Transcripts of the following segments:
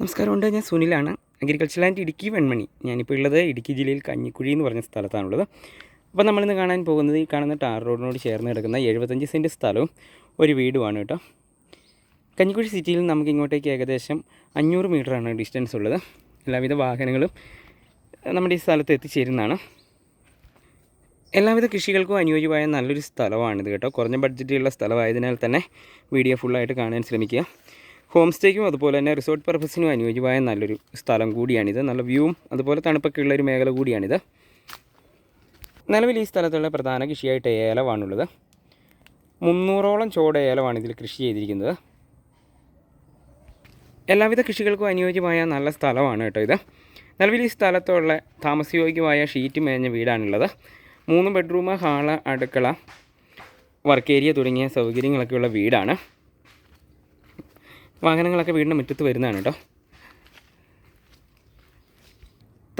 നമസ്കാരമുണ്ട് ഞാൻ സുനിലാണ്. Agriculture and Idukki Venmani. ഞാനിപ്പോൾ ഉള്ളത് ഇടുക്കി ജില്ലയിൽ കഞ്ഞിക്കുഴി എന്ന് പറഞ്ഞ സ്ഥലത്താണുള്ളത്. അപ്പോൾ നമ്മളിന്ന് കാണാൻ പോകുന്നത് ഈ കാണുന്ന ടാർ റോഡിനോട് ചേർന്ന് കിടക്കുന്ന എഴുപത്തഞ്ച് സെന്റ് സ്ഥലവും ഒരു വീടുമാണ് കേട്ടോ. കഞ്ഞിക്കുഴി സിറ്റിയിൽ നമുക്ക് ഇങ്ങോട്ടേക്ക് ഏകദേശം അഞ്ഞൂറ് മീറ്ററാണ് ഡിസ്റ്റൻസ് ഉള്ളത്. എല്ലാവിധ വാഹനങ്ങളും നമ്മുടെ ഈ സ്ഥലത്ത് എത്തിച്ചേരുന്നതാണ്. എല്ലാവിധ കൃഷികൾക്കും അനുയോജ്യമായ നല്ലൊരു സ്ഥലമാണിത് കേട്ടോ. കുറഞ്ഞ ബഡ്ജറ്റിലുള്ള സ്ഥലമായതിനാൽ തന്നെ വീഡിയോ ഫുള്ളായിട്ട് കാണാൻ ശ്രമിക്കുക. ഹോം സ്റ്റേക്കും അതുപോലെ തന്നെ റിസോർട്ട് പർപ്പസിനും അനുയോജ്യമായ നല്ലൊരു സ്ഥലം കൂടിയാണിത്. നല്ല വ്യൂവും അതുപോലെ തണുപ്പൊക്കെ ഉള്ള ഒരു മേഖല കൂടിയാണിത്. നിലവിൽ ഈ സ്ഥലത്തുള്ള പ്രധാന കൃഷിയായിട്ട് ഏലമാണുള്ളത് മുന്നൂറോളം ചോട് ഏലമാണ് ഇതിൽ കൃഷി ചെയ്തിരിക്കുന്നത്. എല്ലാവിധ കൃഷികൾക്കും അനുയോജ്യമായ നല്ല സ്ഥലമാണ് കേട്ടോ ഇത്. നിലവിൽ ഈ സ്ഥലത്തുള്ള താമസയോഗ്യമായ ഷീറ്റ് മേഞ്ഞ വീടാണുള്ളത്. മൂന്ന് ബെഡ്റൂം ഹാൾ അടുക്കള വർക്ക് ഏരിയ തുടങ്ങിയ സൗകര്യങ്ങളൊക്കെയുള്ള വീടാണ്. വാഹനങ്ങളൊക്കെ വീടിന്റെ മുറ്റത്ത് വരുന്നതാണ് കേട്ടോ.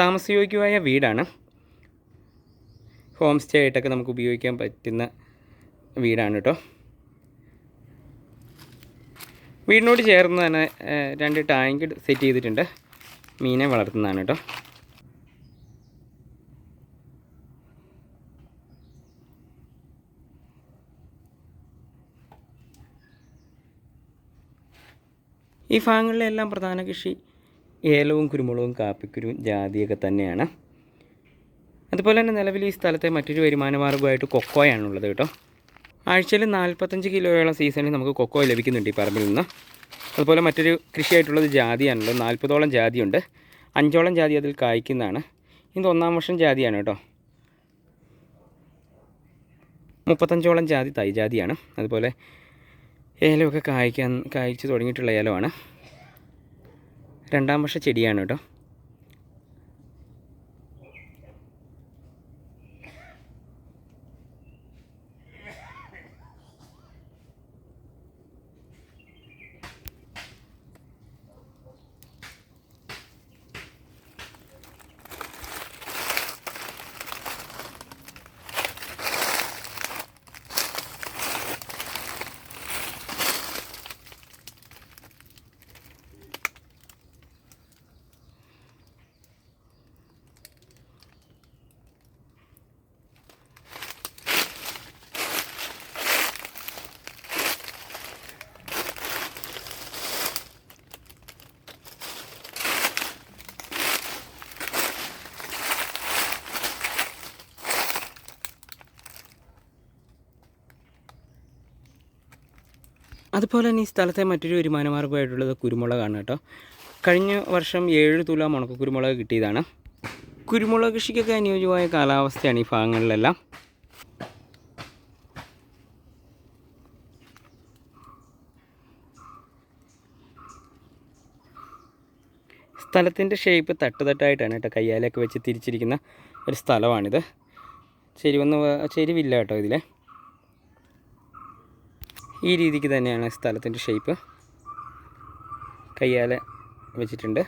താമസയോഗ്യമായ വീടാണ്. ഹോം സ്റ്റേ ആയിട്ടൊക്കെ നമുക്ക് ഉപയോഗിക്കാൻ പറ്റുന്ന വീടാണ് കേട്ടോ. വീടിനോട് ചേർന്ന് തന്നെ രണ്ട് ടാങ്ക് സെറ്റ് ചെയ്തിട്ടുണ്ട്. മീനെ വളർത്തുന്നതാണ് കേട്ടോ. ഈ ഭാഗങ്ങളിലെല്ലാം പ്രധാന കൃഷി ഏലവും കുരുമുളകും കാപ്പിക്കുരുവും ജാതിയൊക്കെ തന്നെയാണ്. അതുപോലെ തന്നെ നിലവിൽ ഈ സ്ഥലത്തെ മറ്റൊരു വരുമാന കൊക്കോയാണ് കൊക്കോയാണുള്ളത് കേട്ടോ. ആഴ്ചയിൽ നാൽപ്പത്തഞ്ച് കിലോയോളം സീസണിൽ നമുക്ക് കൊക്കോ ലഭിക്കുന്നുണ്ട് ഈ പറമ്പിൽ നിന്ന്. അതുപോലെ മറ്റൊരു കൃഷിയായിട്ടുള്ളത് ജാതിയാണല്ലോ നാൽപ്പതോളം ജാതിയുണ്ട്. അഞ്ചോളം ജാതി അതിൽ കായ്ക്കുന്നതാണ്. ഇത് ഒന്നാം വർഷം ജാതിയാണ് കേട്ടോ. മുപ്പത്തഞ്ചോളം ജാതി തൈ ജാതിയാണ്. അതുപോലെ ഏലമൊക്കെ കായ്ക്കാൻ കായ്ച്ചു തുടങ്ങിയിട്ടുള്ള ഏലമാണ്. രണ്ടാം വർഷ ചെടിയാണ് കേട്ടോ. അതുപോലെ തന്നെ ഈ സ്ഥലത്തെ മറ്റൊരു വരുമാന മാർഗമായിട്ടുള്ളത് കുരുമുളകാണ് കേട്ടോ. കഴിഞ്ഞ വർഷം ഏഴ് തുല മുണക്ക കുരുമുളക് കിട്ടിയതാണ്. കുരുമുളക് കൃഷിക്കൊക്കെ അനുയോജ്യമായ കാലാവസ്ഥയാണ് ഈ ഭാഗങ്ങളിലെല്ലാം. സ്ഥലത്തിന്റെ ഷേപ്പ് തട്ടുതട്ടായിട്ടാണ് കേട്ടോ കയ്യാലൊക്കെ വെച്ച് തിരിച്ചിരിക്കുന്ന ഒരു സ്ഥലമാണിത്. ചെരിവെന്ന് ചെരിവില്ല കേട്ടോ ഇതിൽ ഈ രീതിക്ക് തന്നെയാണ് സ്ഥലത്തിന്റെ ഷേപ്പ് കയ്യാലെ വെച്ചിട്ടുണ്ട്.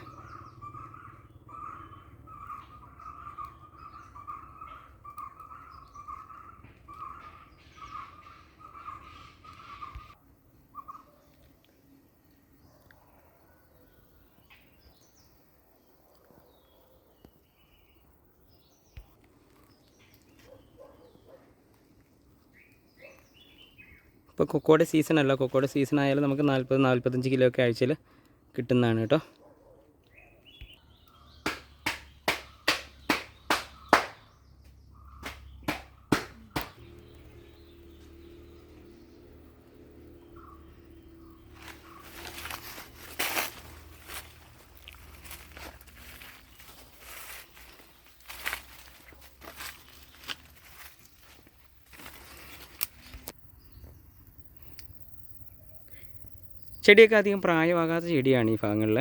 ഇപ്പോൾ കൊക്കോയുടെ സീസൺ അല്ല. കൊക്കോയുടെ സീസൺ ആയാലും നമുക്ക് നാൽപ്പത് നാൽപ്പത്തഞ്ച് കിലോ ഒക്കെ ആഴ്ചയിൽ കിട്ടുന്നതാണ് കേട്ടോ. ചെടിയൊക്കെ അധികം പ്രായമാകാത്ത ചെടിയാണ് ഈ ഭാഗങ്ങളിൽ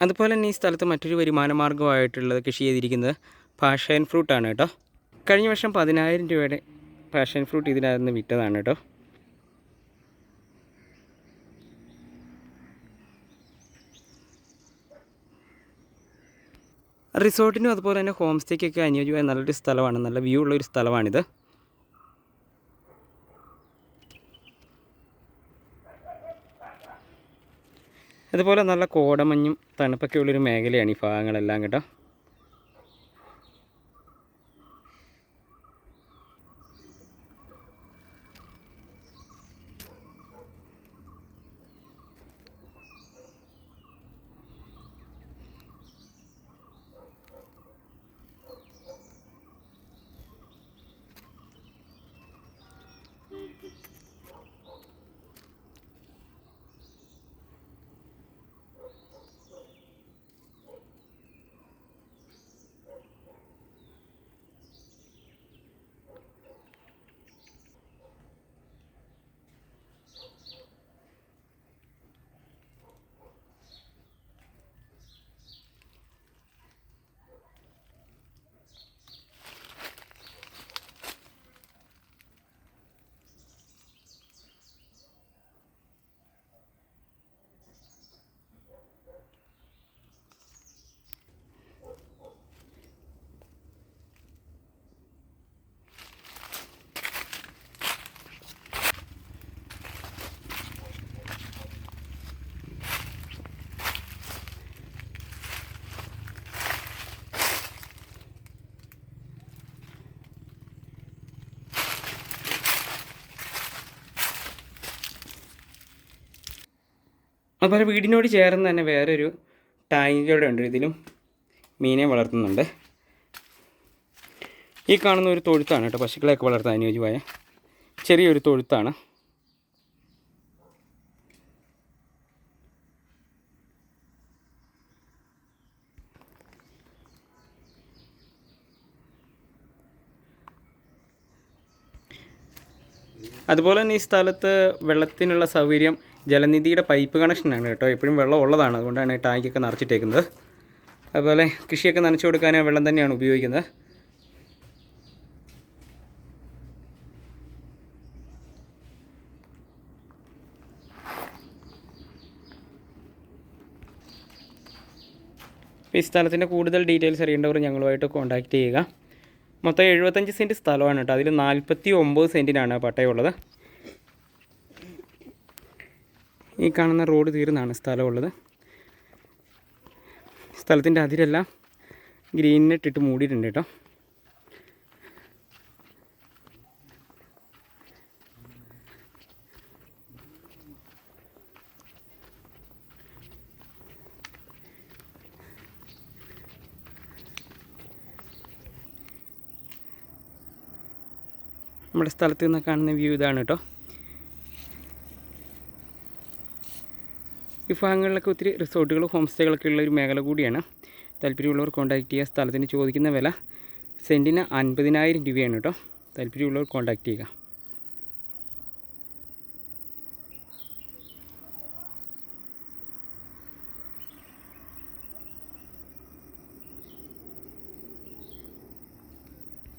അതുപോലെ തന്നെ ഈ സ്ഥലത്ത് മറ്റൊരു വരുമാന മാർഗമായിട്ടുള്ളത് കൃഷി ചെയ്തിരിക്കുന്നത് പാഷൻ ഫ്രൂട്ടാണ് കേട്ടോ. കഴിഞ്ഞ വർഷം പതിനായിരം രൂപയുടെ പാഷൻ ഫ്രൂട്ട് ഇതിനകത്ത് വിറ്റതാണ് കേട്ടോ. റിസോർട്ടിനും അതുപോലെ തന്നെ ഹോം സ്റ്റേക്കൊക്കെ അനുയോജ്യമായ നല്ലൊരു സ്ഥലമാണ്. നല്ല വ്യൂ ഉള്ളൊരു സ്ഥലമാണിത്. അതുപോലെ നല്ല കോടമഞ്ഞും തണുപ്പൊക്കെ ഉള്ളൊരു മേഖലയാണ് ഈ ഭാഗങ്ങളെല്ലാം കേട്ടോ. അതുപോലെ വീടിനോട് ചേർന്ന് തന്നെ വേറൊരു ടാങ്ക് കൂടെ ഉണ്ട്. ഇതിലും മീനെ വളർത്തുന്നുണ്ട്. ഈ കാണുന്ന ഒരു തൊഴുത്താണ് കേട്ടോ. പശുക്കളെയൊക്കെ വളർത്താൻ അനുയോജ്യമായ ചെറിയൊരു തൊഴുത്താണ്. അതുപോലെ തന്നെ ഈ സ്ഥലത്ത് വെള്ളത്തിനുള്ള സൗകര്യം ജലനിധിയുടെ പൈപ്പ് കണക്ഷനാണ് കേട്ടോ. എപ്പോഴും വെള്ളം ഉള്ളതാണ്. അതുകൊണ്ടാണ് ടാങ്കൊക്കെ നിറച്ചിട്ടേക്കുന്നത്. അതുപോലെ കൃഷിയൊക്കെ നനച്ചു കൊടുക്കാൻ വെള്ളം തന്നെയാണ് ഉപയോഗിക്കുന്നത്. ഈ സ്ഥലത്തിന്റെ കൂടുതൽ ഡീറ്റെയിൽസ് അറിയേണ്ടവർ ഞങ്ങളുമായിട്ട് കോൺടാക്റ്റ് ചെയ്യുക. മൊത്തം എഴുപത്തഞ്ച് സെന്റ് സ്ഥലമാണ് കേട്ടോ. അതിൽ നാൽപ്പത്തി ഒമ്പത് സെന്റിനാണ് പട്ടയമുള്ളത്. ഈ കാണുന്ന റോഡ് തീർന്നാണ് സ്ഥലമുള്ളത്. സ്ഥലത്തിന്റെ അതിരെല്ലാം ഗ്രീനിനിട്ടിട്ട് മൂടിയിട്ടുണ്ട് കേട്ടോ. നമ്മുടെ സ്ഥലത്ത് നിന്ന് കാണുന്ന വ്യൂ ഇതാണ് കേട്ടോ. ഈ ഭാഗങ്ങളിലൊക്കെ ഒത്തിരി റിസോർട്ടുകൾ ഹോം സ്റ്റേകളൊക്കെ ഉള്ള ഒരു മേഖല കൂടിയാണ്. താല്പര്യമുള്ളവർ കോൺടാക്ട് ചെയ്യുക. സ്ഥലത്തിന് ചോദിക്കുന്ന വില സെന്റിന് അൻപതിനായിരം രൂപയാണ് കേട്ടോ. താല്പര്യമുള്ളവർ കോൺടാക്ട് ചെയ്യുക.